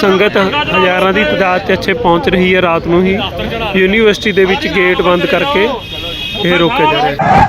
ਸੰਗਤ ਹਜ਼ਾਰਾਂ ਦੀ ਤਾਦਾਦ 'ਚ ਇੱਥੇ ਪਹੁੰਚ ਰਹੀ ਹੈ ਰਾਤ ਨੂੰ ਹੀ। ਯੂਨੀਵਰਸਿਟੀ ਦੇ ਵਿੱਚ ਗੇਟ ਬੰਦ ਕਰਕੇ ਇਹ ਰੋਕਿਆ ਜਾ ਰਿਹਾ ਹੈ।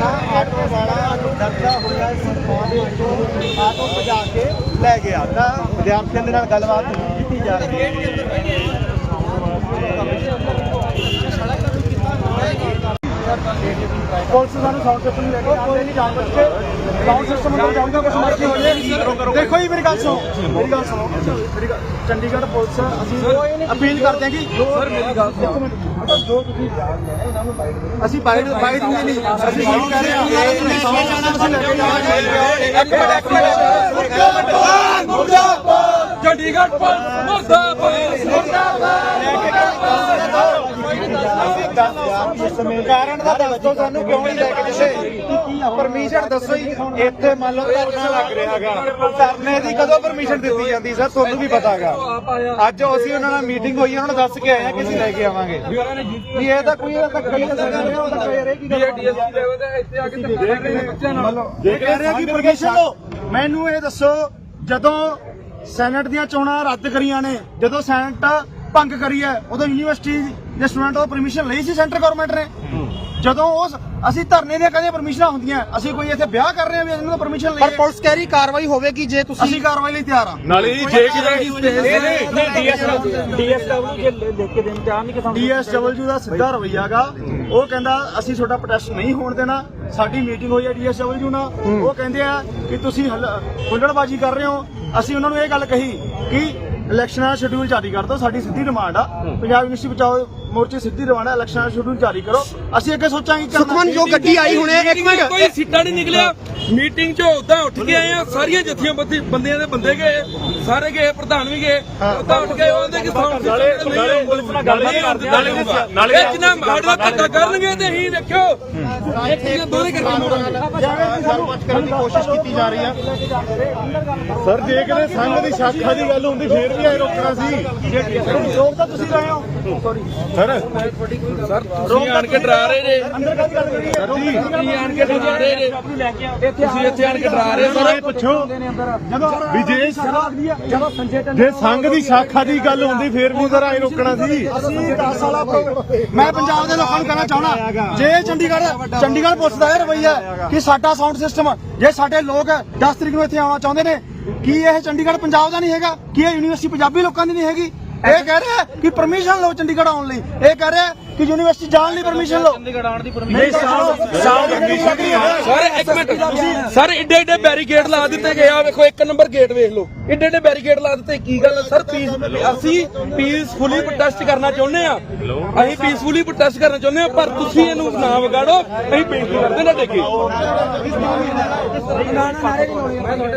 ਆਟੋ ਵਾਲਾ ਦਰਜਾ ਹੋਇਆ ਸੀ ਆਟੋ ਭਜਾ ਕੇ ਲੈ ਗਿਆ। ਤਾਂ ਵਿਦਿਆਰਥੀਆਂ ਦੇ ਨਾਲ ਗੱਲਬਾਤ ਕੀਤੀ ਜਾ ਰਹੀ ਹੈ। ਪੁਲਿਸ ਸਾਨੂੰ ਸਾਊਂਡ ਸਿਸਟਮ ਲੈ ਕੇ ਆਉਂਦੇ ਨਹੀਂ ਜਾਣ ਬੱਚੇ ਸਾਊਂਡ ਸਿਸਟਮ ਅੰਦਰ ਜਾਊਗਾ ਕੁਝ ਮਰਜ਼ੀ ਹੋ ਜਾਏ ਦੇਖੋ ਜੀ ਮੇਰੀ ਗੱਲ ਸੁਣੋ ਮੇਰੀ ਗੱਲ ਸੁਣੋ ਮੇਰੀ ਗੱਲ ਚੰਡੀਗੜ੍ਹ ਪੁਲਿਸ ਅਸੀਂ ਅਪੀਲ ਕਰਦੇ ਹਾਂ ਕਿ ਸਰ ਮੇਰੀ ਗੱਲ ਸੁਣੋ ਜੋ ਤੁਸੀਂ ਅਸੀਂ ਬਾਈਟ ਬਾਈਟ ਨਹੀਂ ਨਹੀਂ ਅਸੀਂ ਸਾਊਂਡ ਕਰ ਰਹੇ ਹਾਂ ਸਾਊਂਡ ਸਿਸਟਮ ਅਸੀਂ ਲੈ ਕੇ ਜਾਵਾਂਗੇ ਇੱਕ ਮਿੰਟ ਇੱਕ ਮਿੰਟ ਮੁਰਦਾਬਾਦ ਚੰਡੀਗੜ੍ਹ ਪੁਲਿਸ ਮੁਰਦਾਬਾਦ ਕਾਰਨ ਦਾ ਦੱਸੋ ਸਾਨੂੰ ਕਿਉਂ ਨਹੀਂ ਲੈ ਕੇ ਦਿੱਤੇ? ਪਰਮਿਸ਼ਨ ਦੱਸੋ ਜੀ ਇੱਥੇ ਮੰਨ ਲਓ ਧਰਨਾ ਲੱਗ ਰਿਹਾਗਾ ਧਰਨੇ ਦੀ ਕਦੋਂ ਪਰਮਿਸ਼ਨ ਦਿੱਤੀ ਜਾਂਦੀ ਸਰ? ਤੁਹਾਨੂੰ ਵੀ ਪਤਾਗਾ। ਅੱਜ ਅਸੀਂ ਉਹਨਾਂ ਨਾਲ ਮੀਟਿੰਗ ਹੋਈ ਉਹਨਾਂ ਨੂੰ ਦੱਸ ਕੇ ਆਏ ਆ ਕਿ ਅਸੀਂ ਲੈ ਕੇ ਆਵਾਂਗੇ। ਵੀ ਇਹ ਤਾਂ ਕੋਈ ਇਹ ਤਾਂ ਕਈ ਕਰ ਰਿਹਾ ਉਹ ਤਾਂ ਯਾਰ ਇਹ ਕੀ ਡੀਐਸਪੀ ਲੈਵਲ ਤੇ ਇੱਥੇ ਆ ਕੇ ਧੱਕਾ ਕਰ ਰਹੇ ਨੇ ਬੱਚਿਆਂ ਨਾਲ। ਜੇ ਕਹਿ ਰਿਹਾ ਕਿ ਪਰਮਿਸ਼ਨ ਲਓ ਮੈਨੂੰ ਇਹ ਦੱਸੋ ਜਦੋਂ ਸੈਨੇਟ ਦੀਆਂ ਚੋਣਾਂ ਰੱਦ ਕਰੀਆਂ ਨੇ। ਜਦੋਂ ਸੈਨੇਟ ਭੰਗ ਕਰੀ ਹੈ ਉਦੋਂ ਯੂਨੀਵਰਸਿਟੀ ਦੇ ਸਟੂਡੈਂਟ ਤੋਂ ਪਰਮਿਸ਼ਨ ਲਈ ਸੀ ਸੈਂਟਰ ਗਵਰਨਮੈਂਟ ਨੇ ਜਦੋਂ ਉਸ ਅਸੀਂ ਧਰਨੇ ਦੀਆਂ ਕਦੇ ਪਰਮਿਸ਼ਨਾਂ ਹੁੰਦੀਆਂ ਅਸੀਂ ਕੋਈ ਇੱਥੇ ਵਿਆਹ ਕਰ ਰਹੇ ਹਾਂ ਵੀ ਇਹਨਾਂ ਤੋਂ ਪਰਮਿਸ਼ਨ ਪਰ ਲਈਏ ਪੁਲਿਸ ਕਹਿ ਰਹੀ ਕਾਰਵਾਈ ਹੋਵੇਗੀ ਜੇ ਤੁਸੀਂ ਅਸੀਂ ਕਾਰਵਾਈ ਲਈ ਤਿਆਰ ਹਾਂ ਨਾਲੇ ਜੀ ਜੇ ਕਿਤੇ ਡੀਐਸਡਬਲਯੂ ਦਾ ਸਿੱਧਾ ਰਵਈਆਗਾ ਉਹ ਕਹਿੰਦਾ ਅਸੀਂ ਤੁਹਾਡਾ ਪ੍ਰੋਟੈਸਟ ਨਹੀਂ ਹੋਣ ਦੇਣਾ ਸਾਡੀ ਮੀਟਿੰਗ ਹੋਈ ਹੈ ਡੀਐਸਡਬਲਯੂ ਨਾਲ ਉਹ ਕਹਿੰਦੇ ਆ ਕਿ ਤੁਸੀਂ ਹੱਲ- ਹੁੱਲੜਬਾਜ਼ੀ ਕਰ ਰਹੇ ਹੋ ਅਸੀਂ ਉਹਨਾਂ ਨੂੰ ਇਹ ਗੱਲ ਕਹੀ ਕਿ ਇਲੈਕਸ਼ਨਾਂ ਦਾ ਸ਼ਡਿਊਲ ਜਾਰੀ ਕਰ ਦਿਓ ਸਾਡੀ ਸਿੱਧੀ ਡਿਮਾਂਡ ਆ ਪੰਜਾਬ ਯੂਨੀਵਰਸਿਟੀ ਬਚਾਓ ਮੋਰਚੇ ਸਿੱਧੀ ਆ ਇਲੈਕਸ਼ਨਾਂ ਸ਼ਡਿਊਲ ਜਾਰੀ ਕਰੋ। ਅਸੀਂ ਅੱਗੇ ਸੋਚਾਂਗੇ ਕੀ। ਸੁਖਮਨ ਜੋ ਗੱਡੀ ਆਈ ਹੁਣੇ ਇੱਕ ਮਿੰਟ। ਕੋਈ ਸਿੱਟਾ ਨਹੀਂ ਨਿਕਲਿਆ। ਮੀਟਿੰਗ 'ਚ ਉਦਾਂ ਉੱਠ ਕੇ ਆਏ ਆ ਸਾਰੀਆਂ ਜੱਥੀਆਂ ਬੰਦੀ- ਬੰਦਿਆਂ ਦੇ ਬੰਦੇ ਗਏ ਸਾਰੇ ਗਏ ਪ੍ਰਧਾਨ ਵੀ ਗਏ। ਉਦਾਂ ਉੱਠ ਕੇ ਉਹਦੇ ਕਿ ਸਾਊਂਡ ਸਿਸਟਮ ਨਾਲੇ ਪੁਲਿਸ ਨਾਲ ਜਿੰਨਾ ਮਾੜਾ ਧੱਕਾ ਕਰਨਗੇ ਤੇ ਅਸੀਂ ਦੇਖਿਓ। ਇੱਕ ਚੀਜ਼ ਦੋਰੇ ਕਰਕੇ ਮੋੜਾਂਗੇ ਕਰਨ ਦੀ ਕੋਸ਼ਿਸ਼ ਕੀਤੀ ਜਾ ਰਹੀ ਆ ਸਰ ਜੇ ਕਿਤੇ ਸੰਘ ਦੀ ਸ਼ਾਖਾ ਦੀ ਗੱਲ ਹੁੰਦੀ ਫੇਰ ਵੀ ਆਏ ਰੋਕਣਾ ਸੀ। ਰੋਕ ਤਾਂ ਤੁਸੀਂ ਰਹੇ ਹੋ। Sorry sir. ਤੁਸੀਂ ਆਣ ਕੇ ਡਰਾ ਰਹੇ ਜੇ। ਹੈ ਤੁਸੀਂ ਆਣ ਕੇ ਡਰਾ ਰਹੇ ਜੇ। ਤੁਸੀਂ ਇੱਥੇ ਆਣ ਕੇ ਡਰਾ ਰਹੇ ਸਰ। ਇਹ ਪੁੱਛੋ। ਵੀ ਜੇ ਜੇ ਸੰਘ ਦੀ ਸ਼ਾਖਾ ਦੀ ਗੱਲ ਹੁੰਦੀ ਫੇਰ ਵੀ ਸਰ ਆਏ ਰੋਕਣਾ ਸੀ। ਅਸੀਂ 10 ਸਾਲਾ ਮੈਂ ਪੰਜਾਬ ਦੇ ਲੋਕਾਂ ਨੂੰ ਕਹਿਣਾ ਚਾਹਣਾ ਜੇ ਚੰਡੀਗੜ੍ਹ ਚੰਡੀਗੜ੍ਹ ਪੁਲਿਸ ਦਾ ਇਹ ਰਵਈਆ ਕਿ ਸਾਡਾ ਸਾਊਂਡ ਸਿਸਟਮ ਜੇ ਸਾਡੇ ਲੋਕ 10 ਤਰੀਕ ਨੂੰ ਇੱਥੇ ਆਉਣਾ ਚਾਹੁੰਦੇ ਨੇ ਕੀ ਇਹ ਚੰਡੀਗੜ੍ਹ ਪੰਜਾਬ ਦਾ ਨਹੀਂ ਹੈਗਾ? ਕੀ ਇਹ ਯੂਨੀਵਰਸਿਟੀ ਪੰਜਾਬੀ ਲੋਕਾਂ ਦੀ ਨਹੀਂ ਹੈਗੀ? ਇਹ ਕਹਿ ਰਿਹਾ ਕਿ ਪਰਮਿਸ਼ਨ ਲਓ ਚੰਡੀਗੜ੍ਹ ਆਉਣ ਲਈ। ਇਹ ਕਹਿ ਰਿਹਾ ਕਿ ਯੂਨੀਵਰਸਿਟੀ ਜਾਣ ਲਈ ਪਰਮਿਸ਼ਨ ਲਓ। ਚੰਡੀਗੜ੍ਹ ਆਉਣ ਦੀ ਪਰਮਿਸ਼ਨ ਸਾਊਂਡ ਸਰ ਇੱਕ ਮਿੰਟ। ਸਰ ਏਡੇ ਏਡੇ ਬੈਰੀਕੇਡ ਲਾ ਦਿੱਤੇ ਗਏ ਆ। ਵੇਖੋ ਇੱਕ ਨੰਬਰ ਗੇਟ ਵੇਖ ਲਓ। ਏਡੇ ਏਡੇ ਬੈਰੀਕੇਡ ਲਾ ਦਿੱਤੇ। ਕੀ ਗੱਲ ਸਰ ਪੀਸ ਅਸੀਂ ਪੀਸਫੁਲੀ ਪ੍ਰੋਟੈਸਟ ਕਰਨਾ ਚਾਹੁੰਦੇ ਆ ਅਸੀਂ ਪੀਸਫੁਲੀ ਪ੍ਰੋਟੈਸਟ ਕਰਨਾ ਚਾਹੁੰਦੇ ਆ ਪਰ ਤੁਸੀਂ ਇਹਨੂੰ ਨਾ ਵਿਗਾੜੋ। ਅਸੀਂ ਬੇਨਤੀ ਕਰਦੇ ਨਾ ਡੇਗੇ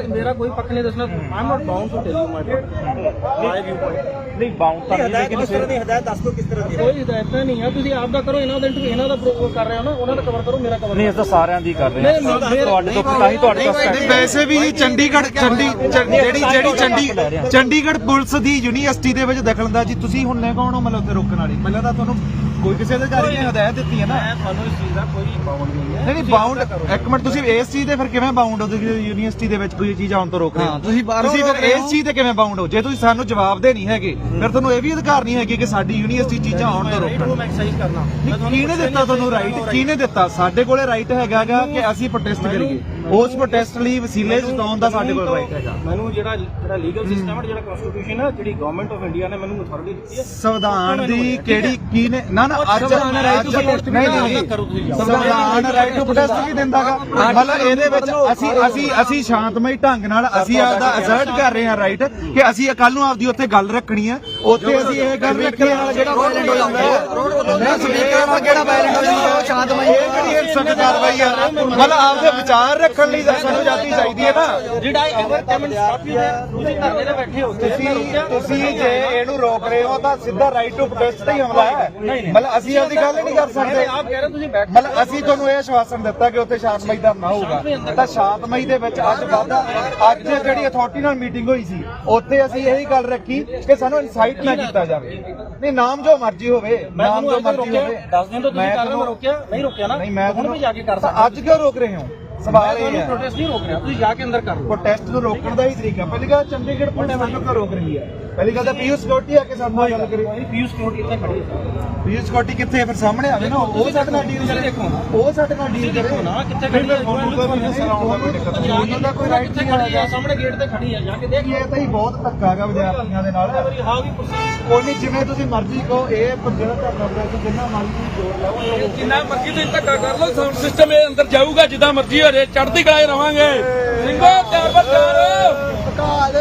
ਮੇਰਾ ਕੋਈ ਪੱਖ ਨਹੀਂ ਦੱਸਣਾ। Not bound to tell you my ਨਹੀਂ ਬਾਉਂਡ ਤਾਂ ਨਹੀਂ ਲੇਕਿਨ ਕਿਸ ਤਰ੍ਹਾਂ ਦੀ ਹਦਾਇਤ ਦੱਸ ਦਿਓ ਕਿਸ ਤਰ੍ਹਾਂ ਦੀ ਕੋਈ ਹਦਾਇਤ ਨਹੀਂ ਹੈ। ਤੁਸੀਂ ਆਪ ਦਾ ਕਰੋ ਇਹਨਾਂ ਦਾ ਇੰਟਰਵਿਊ ਇਹਨਾਂ ਦਾ ਪ੍ਰੋ ਕਰ ਰਹੇ ਹੋ ਨਾ ਉਹਨਾਂ ਦਾ ਕਵਰ ਕਰੋ ਮੇਰਾ ਕਵਰ ਨਹੀਂ ਇਹ ਤਾਂ ਸਾਰਿਆਂ ਦੀ ਕਰ ਰਹੇ ਹਾਂ। ਤੁਹਾਡੇ ਤੋਂ ਤਾਂ ਹੀ ਤੁਹਾਡੇ ਤੋਂ ਨਹੀਂ ਵੈਸੇ ਵੀ ਜੀ ਚੰਡੀਗੜ੍ਹ ਚੰਡੀ ਚ- ਜਿਹੜੀ ਜਿਹੜੀ ਚੰਡੀ ਚੰਡੀਗੜ੍ਹ ਪੁਲਿਸ ਦੀ ਯੂਨੀਵਰਸਿਟੀ ਦੇ ਵਿੱਚ ਦਖਲਅੰਦਾਜ਼ੀ ਤੁਸੀਂ ਹੁਣ ਨੇ ਕੌਣ ਹੋ ਮਤਲਬ ਉੱਥੇ ਰੋਕਣ ਵਾਲੀ? ਪਹਿਲਾਂ ਤਾਂ ਤੁਹਾਨੂੰ ਕੋਈ ਕਿਸੇ ਅਧਿਕਾਰੀ ਨੇ ਹਦਾਇਤ ਦਿੱਤੀ ਹੈ ਨਾ। ਤੁਹਾਨੂੰ ਇਸ ਚੀਜ਼ ਦਾ ਕੋਈ ਬਾਉਂਡ ਨਹੀਂ ਹੈ। ਨਹੀਂ ਨਹੀਂ ਬਾਉਂਡ ਇੱਕ ਮਿੰਟ ਤੁਸੀਂ ਇਸ ਚੀਜ਼ ਤੇ ਫਿਰ ਕਿਵੇਂ ਬਾਉਂਡ ਹੋ? ਤੁਸੀਂ ਯੂਨੀਵਰਸਿਟੀ ਦੇ ਵਿੱਚ ਕੋਈ ਚੀਜ਼ ਆਉਣ ਤੋਂ ਰੋਕ ਰਹੇ ਹੋ? ਹਾਂ, ਤੁਸੀਂ ਬਾਹਰੋਂ ਤੁਸੀਂ ਫਿਰ ਇਸ ਚੀਜ਼ ਤੇ ਕਿਵੇਂ ਬਾਉਂਡ ਹੋ? ਜੇ ਤੁਸੀਂ ਸਾਨੂੰ ਜਵਾਬ ਦੇ ਨਹੀਂ ਹੈਗੇ ਫਿਰ ਤੁਹਾਨੂੰ ਇਹ ਵੀ ਅਧਿਕਾਰ ਨਹੀਂ ਹੈਗੇ ਕਿ ਸਾਡੀ ਯੂਨੀਵਰਸਿਟੀ ਚੀਜ਼ਾਂ ਆਉਣ ਤੋਂ ਰੋਕਣ। ਮੈਂ ਨਹੀਂ, ਕਿਹਨੇ ਦਿੱਤਾ ਤੁਹਾਨੂੰ ਰਾਈਟ ਕਿਹਨੇ ਦਿੱਤਾ? ਸਾਡੇ ਕੋਲੇ ਰਾਈਟ ਹੈਗਾਗਾ ਕਿ ਅਸੀਂ ਪ੍ਰੋਟੈਸਟ ਕਰੀਏ। ਉਸ ਪ੍ਰੋਟੈਸਟ ਲਈ ਵਸੀਲੇ ਜਤਾਉਣ ਦਾ ਸਾਡੇ ਕੋਲ ਰਾਈਟ ਹੈਗਾ। ਮੈਨੂੰ ਜਿਹੜਾ ਜਿਹੜਾ ਲੀਗਲ ਸਿਸਟਮ ਹੈ ਜਿਹੜਾ ਕਨਸਟੀਟਿਊਸ਼ਨ ਹੈ ਜਿਹੜੀ ਗਵਰਨਮੈਂਟ ਆਫ ਇੰਡੀਆ ਨੇ ਮੈਨੂੰ ਅਥਾਰਟੀ ਦਿੱਤੀ ਹੈ। ਸੰਵਿਧਾਨ ਦੀ ਕਿਹੜੀ ਕੀ ਨੇ ਨਾ ਨਾ ਅੱਜ ਨਹੀਂ। ਸੰਵਿਧਾਨ ਰਾਈਟ ਟੂ ਪ੍ਰੋਟੈਸਟ ਵੀ ਦਿੰਦਾਗਾ ਮਤਲਬ ਇਹਦੇ ਵਿੱਚ ਅਸੀਂ ਅਸੀਂ ਅਸੀਂ ਸ਼ਾਂਤਮਈ ਢੰਗ ਨਾਲ ਅਸੀਂ ਆਪਦਾ ਅਸਰਟ ਕਰ ਰਹੇ ਹਾਂ ਰਾਈਟ ਕਿ ਅਸੀਂ ਕੱਲ ਨੂੰ ਆਪਦੀ ਉੱਥੇ ਗੱਲ ਰੱਖਣੀ ਹੈ। ਉੱਥੇ ਅਸੀਂ ਇਹ ਗੱਲ ਰੱਖੀ ਹੈ ਜਿਹੜਾ ਵਾਇਲੈਂਟ ਹੋ ਜਾਂਦਾ ਹੈ ਸਪੀਕਰ ਨਾਲ ਕਿਹੜਾ ਵਾਇਲੈਂਟ ਹੋ ਜਾਂਦਾ ਉਹ ਸ਼ਾਂਤਮਈ ਇਹ ਕਿਹੜੀ ਹਿੰਸਕ ਕਾਰਵਾਈ ਆ ਮਤਲਬ ਆਪਦੇ ਵਿਚਾਰ ਰੱਖਣ ਲਈ ਸਾਨੂੰ ਜਾਤੀ ਚਾਹੀਦੀ ਹੈ ਨਾ। I ever come and stop you ਤੁਸੀਂ ਧਰਨੇ ਤੇ ਬੈਠੇ ਹੋ ਤੁਸੀਂ ਤੁਸੀਂ ਜੇ। ਇਹਨੂੰ ਰੋਕ ਰਹੇ ਹੋ ਤਾਂ ਸਿੱਧਾ ਰਾਈਟ ਟੂ ਪ੍ਰੋਟੈਸਟ ਤੇ ਹੀ ਹਮਲਾ ਹੈ। ਮਤਲਬ ਅਸੀਂ ਆਪਦੀ ਗੱਲ ਹੀ ਨਹੀਂ ਕਰ ਸਕਦੇ। ਆਪ ਕਹਿ ਰਹੇ ਹੋ ਤੁਸੀਂ ਬੈਠ। ਮਤਲਬ ਅਸੀਂ ਤੁਹਾਨੂੰ ਇਹ ਆਸ਼ਵਾਸਨ ਦਿੱਤਾ ਕਿ ਉੱਥੇ ਸ਼ਾਂਤਮਈ ਧਰਨਾ ਹੋਊਗਾ। ਤਾਂ ਸ਼ਾਂਤਮਈ ਦੇ ਵਿੱਚ ਅੱਜ ਵਾਧਾ ਅੱਜ ਜਿਹੜੀ ਅਥਾਰਟੀ ਨਾਲ ਮੀਟਿੰਗ ਹੋਈ ਸੀ ਉੱਥੇ ਅਸੀਂ ਇਹੀ ਗੱਲ ਰੱਖੀ ਕਿ ਸਾਨੂੰ ਇਨਸਾਈਟ ਨਾ ਕੀਤਾ ਜਾਵੇ। ਨਹੀਂ ਨਾਮ ਜੋ ਮਰਜ਼ੀ ਹੋਵੇ ਮੈਂ ਨਾਮ ਤੁਹਾਨੂੰ ਜੋ ਅੱਜ ਮਰਜ਼ੀ ਰੋਕਿਆ ਹੋਵੇ। 10 ਦਿਨ ਤੋਂ ਤੁਸੀਂ ਕਰ ਰਹੇ ਹੋ ਮੈਂ ਤੁਹਾਨੂੰ- ਰੋਕਿਆ? ਨਹੀਂ ਰੋਕਿਆ ਨਾ। ਨਹੀਂ ਮੈਂ ਹੁਣ ਵੀ ਜਾ ਕੇ ਕਰ ਤਾਂ ਸਕਦਾ ਅੱਜ ਕਿਉਂ ਰੋਕ ਰਹੇ ਹੋ? ਸਵਾਲ ਇਹ ਹੈ। ਪ੍ਰੋਟੈਸਟ ਨਹੀਂ ਰੋਕ ਰਿਹਾ ਤੁਸੀਂ ਜਾ ਕੇ ਅੰਦਰ ਕਰ ਲਓ। ਪ੍ਰੋਟੈਸਟ ਨੂੰ ਰੋਕਣ ਦਾ ਹੀ ਤਰੀਕਾ ਪਹਿਲੀ ਗੱਲ ਚੰਡੀਗੜ੍ਹ ਪੁਲਿਸ ਕਿਉਂ ਰੋਕ ਰਹੀ ਹੈ? ਪਹਿਲੀ ਗੱਲ ਤਾਂ ਪੀਯੂ ਸਿਕਿਉਰਿਟੀ ਆ ਕੇ ਸਾਡੇ ਨਾਲ ਗੱਲ ਕਰੇ। ਪੀਯੂ ਸਿਕਿਉਰਿਟੀ ਇੱਥੇ ਖੜੀ ਹੈ ਪੀਯੂ ਸਿਕਿਉਰਿਟੀ ਕਿੱਥੇ? ਫਿਰ ਸਾਹਮਣੇ ਆਵੇ ਨਾ ਉਹ ਸਾਡੇ ਨਾਲ ਡੀਲ ਕਰੇ। ਦੇਖੋ ਨਾ। ਉਹ ਸਾਡੇ ਨਾਲ ਡੀਲ ਕਰੇ। ਦੇਖੋ ਨਾ ਕਿੱਥੇ ਖੜੀ ਹੈ ਉਹਨਾਂ ਦਾ ਕੋਈ ਰਾਈਟ ਕਿੱਥੇ ਨਹੀਂ ਖੜੀ ਹੈ ਸਾਹਮਣੇ ਗੇਟ ਤੇ ਖੜੀ ਹੈ ਜਾ ਕੇ ਦੇਖ। ਇਹ ਤਾਂ ਹੀ ਬਹੁਤ ਧੱਕਾ ਹੈਗਾ ਵਿਦਿਆਰਥੀਆਂ ਦੇ ਨਾਲ। ਵੀ ਕੋਈ ਨਹੀਂ ਜਿਵੇਂ ਤੁਸੀਂ ਮਰਜ਼ੀ ਕਹੋ ਇਹ ਜਿਹੜਾ ਧੱਕਾ ਪ੍ਰੋਗਰੈਸ ਜਿੰਨਾ ਮਰਜ਼ੀ ਜੋਰ ਲਾਓ ਜਿੰਨਾ ਮਰਜ਼ੀ ਤੁਸੀਂ ਧੱਕਾ ਕਰ ਲਓ ਸਾਊਂਡ ਸਿਸਟਮ ਇਹ ਅੰਦਰ ਜਾਊਗਾ ਜਿੱਦਾਂ ਮਰਜ਼ੀ ਹੋ ਜੇ ਚੜ੍ਹਦੀ ਕਲਾਏ ਰਵਾਂਗੇ। ਸਿੰਘੋ ਤਿਆਰ ਬਰ ਤਿਆਰ ਕਾਲ